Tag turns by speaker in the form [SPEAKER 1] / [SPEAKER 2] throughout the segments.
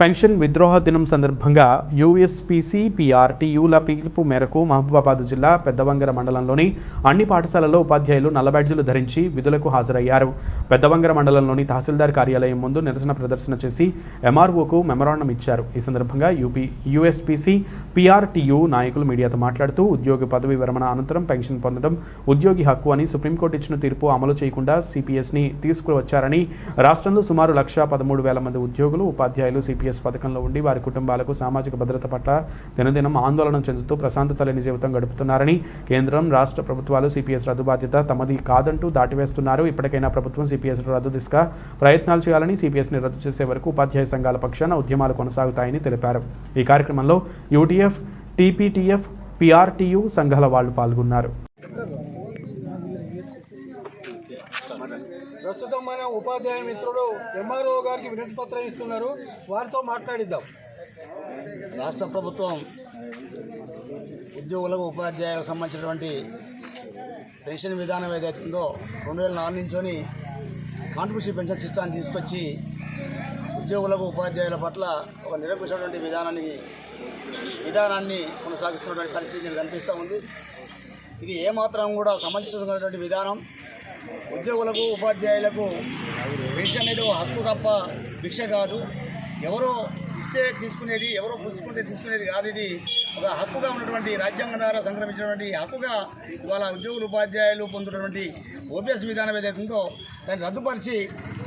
[SPEAKER 1] Pension విద్రోహ దినం సందర్భంగా యూఎస్పీసీ పీఆర్టీయూల పిలుపు మేరకు మహబూబాబాద్ జిల్లా పెద్దవంగర మండలంలోని అన్ని పాఠశాలల్లో ఉపాధ్యాయులు నల్ల బ్యాడ్జీలు ధరించి విధులకు హాజరయ్యారు. పెద్దవంగర మండలంలోని తహసీల్దార్ కార్యాలయం ముందు నిరసన ప్రదర్శన చేసి ఎంఆర్ఓకు మెమరాండం ఇచ్చారు. ఈ సందర్భంగా యూపీ యూఎస్పీసీ పీఆర్టీయూ నాయకులు మీడియాతో మాట్లాడుతూ ఉద్యోగి పదవి విరమణ అనంతరం పెన్షన్ పొందడం ఉద్యోగి హక్కు అని సుప్రీంకోర్టు ఇచ్చిన తీర్పు అమలు చేయకుండా సిపిఎస్ని తీసుకువచ్చారని రాష్ట్రంలో సుమారు లక్ష పదమూడు వేల మంది ఉద్యోగులు ఉపాధ్యాయులు సిపిఎస్ పథకంలో ఉండి వారి కుటుంబాలకు సామాజిక భద్రత పట్ల దినదినం ఆందోళన చెందుతూ ప్రశాంతత లేని జీవితం గడుపుతున్నారని కేంద్రం రాష్ట్ర ప్రభుత్వాలు సిపిఎస్ రద్దు బాధ్యత తమది కాదంటూ దాటివేస్తున్నారు. ఇప్పటికైనా ప్రభుత్వం సిపిఎస్ రద్దు దిశగా ప్రయత్నాలు చేయాలని సిపిఎస్ని రద్దు చేసే వరకు ఉపాధ్యాయ సంఘాల పక్షాన ఉద్యమాలు కొనసాగుతాయని తెలిపారు. ఈ కార్యక్రమంలో యూటీఎఫ్ టీపీటీఎఫ్ పిఆర్టీయు సంఘాల వాళ్ళు పాల్గొన్నారు.
[SPEAKER 2] ప్రస్తుతం మన ఉపాధ్యాయ మిత్రుడు ఎంఆర్ఓ గారికి వినతి పత్రం ఇస్తున్నారు. వారితో మాట్లాడిద్దాం.
[SPEAKER 3] రాష్ట్ర ప్రభుత్వం ఉద్యోగులకు ఉపాధ్యాయులకు సంబంధించినటువంటి పెన్షన్ విధానం ఏదైతే ఉందో రెండు వేల నాలుగు నుంచొని కాంట్రిబ్యూషన్ పెన్షన్ సిస్టాన్ని తీసుకొచ్చి ఉద్యోగులకు ఉపాధ్యాయుల పట్ల ఒక నిరంకుశమైనటువంటి విధానాన్ని విధానాన్ని కొనసాగిస్తున్నటువంటి పరిస్థితి కనిపిస్తూ ఉంది. ఇది ఏమాత్రం కూడా సమంజసమైనటువంటి విధానం. ఉద్యోగులకు ఉపాధ్యాయులకు పెన్షన్ అనేది హక్కు తప్ప భిక్ష కాదు. ఎవరో ఇస్తే తీసుకునేది ఎవరో పుచ్చుకుంటే తీసుకునేది కాదు ఇది. ఒక హక్కుగా ఉన్నటువంటి రాజ్యాంగం ద్వారా సంక్రమించినటువంటి హక్కుగా ఇవాళ ఉద్యోగులు ఉపాధ్యాయులు పొందుతున్నటువంటి ఓపీఎస్ విధానం ఏదైతే ఉందో దాన్ని రద్దుపరిచి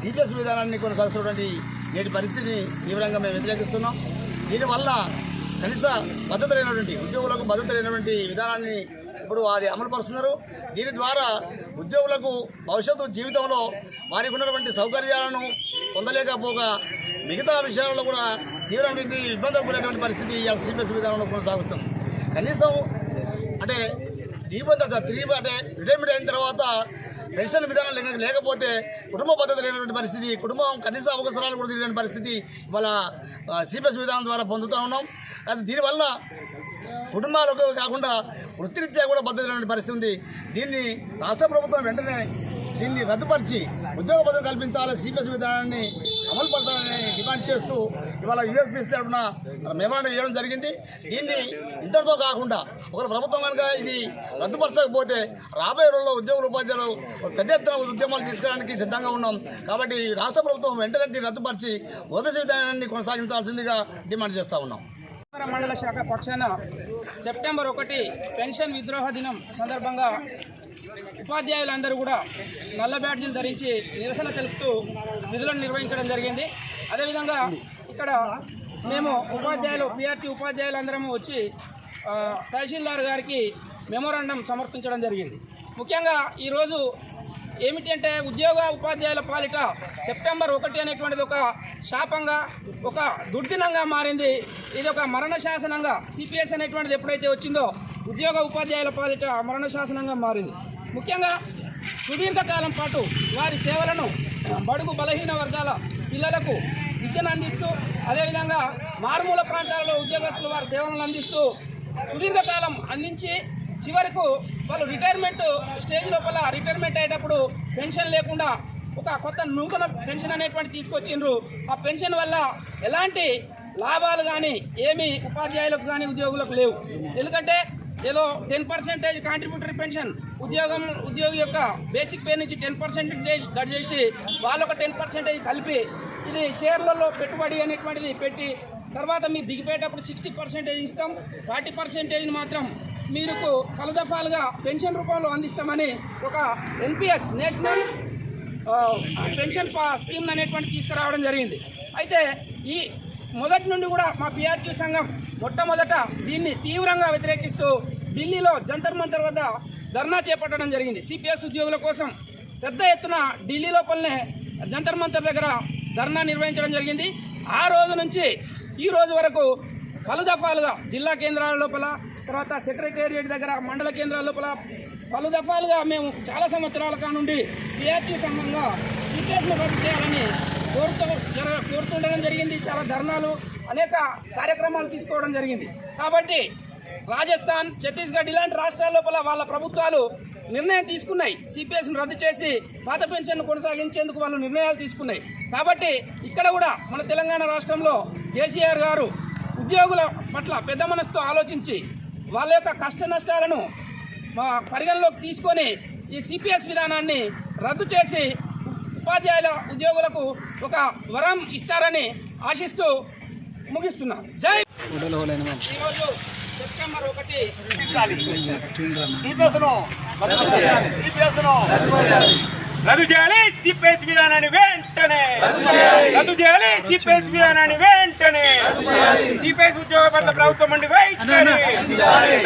[SPEAKER 3] సిపిఎస్ విధానాన్ని కొనసాగుతున్నటువంటి నేటి పరిస్థితిని తీవ్రంగా మేము వ్యతిరేకిస్తున్నాం. దీనివల్ల కనీస భద్రత లేనటువంటి ఉద్యోగులకు భద్రత లేనటువంటి విధానాన్ని ఇప్పుడు అది అమలుపరుస్తున్నారు దీని ద్వారా ఉద్యోగులకు భవిష్యత్తు జీవితంలో వారికి ఉన్నటువంటి సౌకర్యాలను పొందలేకపోగా మిగతా విషయాలలో కూడా తీవ్రమైన ఇబ్బందులు కూడేటువంటి పరిస్థితి ఇవాళ సిబిఎస్ విధానంలో కొనసాగుతుంది. కనీసం అంటే దీపంత తిరిగి అంటే రిటైర్మెంట్ అయిన తర్వాత పెన్షన్ విధానం లేక లేకపోతే కుటుంబ పద్ధతి లేనటువంటి పరిస్థితి కుటుంబం కనీస అవసరాలు కూడా తెలియని పరిస్థితి ఇవాళ సిపిఎస్ విధానం ద్వారా పొందుతూ ఉన్నాం. అది దీనివల్ల కుటుంబాలకు కాకుండా వృత్తిరీత్యా కూడా పద్ధతి పరిస్థితి ఉంది. దీన్ని రాష్ట్ర ప్రభుత్వం వెంటనే దీన్ని రద్దుపరిచి ఉద్యోగ పద్ధతి కల్పించాలి సిపిఎస్ విధానాన్ని అమలు పరచాలని డిమాండ్ చేస్తూ ఇవాళ యూఎస్పీసీ తరఫున మెమోరాండం ఇవ్వడం జరిగింది. దీన్ని ఇంతటితో కాకుండా ఒక ప్రభుత్వం కనుక ఇది రద్దుపరచకపోతే రాబోయే రోజుల్లో ఉద్యోగుల ఉపాధ్యాయులు పెద్ద ఎత్తున ఉద్యమాలు తీసుకోవడానికి సిద్ధంగా ఉన్నాం. కాబట్టి రాష్ట్ర ప్రభుత్వం వెంటనే దీన్ని రద్దుపరిచి ఓబీసీ విధానాన్ని కొనసాగించాల్సిందిగా డిమాండ్ చేస్తా ఉన్నాం.
[SPEAKER 4] మండల శాఖ పక్షాన సెప్టెంబర్ ఒకటి పెన్షన్ విద్రోహ దినం సందర్భంగా ఉపాధ్యాయులందరూ కూడా నల్ల బ్యాడ్జీలు ధరించి నిరసన తెలుపుతూ విధులను నిర్వహించడం జరిగింది. అదేవిధంగా ఇక్కడ మేము ఉపాధ్యాయులు పిఆర్టీ ఉపాధ్యాయులందరము వచ్చి తహసీల్దార్ గారికి మెమోరాండం సమర్పించడం జరిగింది. ముఖ్యంగా ఈరోజు ఏమిటంటే ఉద్యోగ ఉపాధ్యాయుల పాలిట సెప్టెంబర్ ఒకటి అనేటువంటిది ఒక శాపంగా ఒక దుర్దినంగా మారింది. ఇది ఒక మరణ శాసనంగా సిపిఎస్ అనేటువంటిది ఎప్పుడైతే వచ్చిందో ఉద్యోగ ఉపాధ్యాయుల పాలిట మరణ శాసనంగా మారింది. ముఖ్యంగా సుదీర్ఘకాలం పాటు వారి సేవలను బడుగు బలహీన వర్గాల పిల్లలకు విద్యను అందిస్తూ అదేవిధంగా మారుమూల ప్రాంతాలలో ఉద్యోగస్తులు వారి సేవలను అందిస్తూ సుదీర్ఘకాలం అందించి చివరకు వాళ్ళు రిటైర్మెంట్ స్టేజ్ లోపల రిటైర్మెంట్ అయ్యేటప్పుడు పెన్షన్ లేకుండా ఒక కొత్త నూతన పెన్షన్ అనేటువంటి తీసుకొచ్చిండ్రు. ఆ పెన్షన్ వల్ల ఎలాంటి లాభాలు కానీ ఏమి ఉపాధ్యాయులకు కానీ ఉద్యోగులకు లేవు. ఎందుకంటే ఏదో టెన్ పర్సెంటేజ్ కాంట్రిబ్యూటరీ పెన్షన్ ఉద్యోగం ఉద్యోగి యొక్క బేసిక్ పే నుంచి టెన్ పర్సెంటేజ్ కట్ చేసి వాళ్ళ ఒక టెన్ పర్సెంటేజ్ కలిపి ఇది షేర్లలో పెట్టుబడి అనేటువంటిది పెట్టి తర్వాత మీరు దిగిపోయేటప్పుడు సిక్స్టీ పర్సెంటేజ్ ఇస్తాం. ఫార్టీ పర్సెంటేజ్ మాత్రం మీకు పలదఫాలుగా పెన్షన్ రూపంలో అందిస్తామని ఒక ఎన్పిఎస్ నేషనల్ పెన్షన్ పా స్కీమ్ అనేటువంటి తీసుకురావడం జరిగింది. అయితే ఈ మొదటి నుండి కూడా మా పిఆర్టీ సంఘం మొట్టమొదట దీన్ని తీవ్రంగా వ్యతిరేకిస్తూ ఢిల్లీలో జంతర్ మంతర్ వద్ద ధర్నా చేపట్టడం జరిగింది. సిపిఎస్ ఉద్యోగుల కోసం పెద్ద ఎత్తున ఢిల్లీ లోపలనే జంతర్ మంతర్ దగ్గర ధర్నా నిర్వహించడం జరిగింది. ఆ రోజు నుంచి ఈ రోజు వరకు పలు దఫాలుగా జిల్లా కేంద్రాల లోపల తర్వాత సెక్రటేరియట్ దగ్గర మండల కేంద్రాల లోపల పలు దఫాలుగా మేము చాలా సంవత్సరాల కానుండి పిఆర్టీ సంఘంగా సిపిఎస్ను రద్దు చేయాలని కోరుతూ జర- కోరుతుండడం జరిగింది. చాలా ధర్నాలు అనేక కార్యక్రమాలు తీసుకోవడం జరిగింది. కాబట్టి రాజస్థాన్ ఛత్తీస్గఢ్ ఇలాంటి రాష్ట్రాల లోపల వాళ్ళ ప్రభుత్వాలు నిర్ణయం తీసుకున్నాయి. సిపిఎస్ను రద్దు చేసి పాత పెన్షన్ను కొనసాగించేందుకు వాళ్ళు నిర్ణయాలు తీసుకున్నాయి. కాబట్టి ఇక్కడ కూడా మన తెలంగాణ రాష్ట్రంలో కేసీఆర్ గారు ఉద్యోగుల పట్ల పెద్ద మనసుతో ఆలోచించి వాళ్ళ యొక్క కష్ట నష్టాలను మా పరిగణలోకి తీసుకొని ఈ సిపిఎస్ విధానాన్ని రద్దు చేసి ఉపాధ్యాయుల ఉద్యోగులకు ఒక వరం ఇస్తారని ఆశిస్తూ ముగిస్తున్నాం జై ఈరోజు సెప్టెంబర్ ఒకటి.
[SPEAKER 3] సిపిఎస్ను సిపిఎస్ను
[SPEAKER 5] రద్దు చేయాలి సిపిఎస్ విధానాన్ని వెంటనే. రద్దు చేయాలి. సిపిఎస్ విధానాన్ని వెంటనే. సిపిఎస్ ఉద్యోగ పట్ల ప్రభుత్వం నుండి వెంటనే. రచించాలి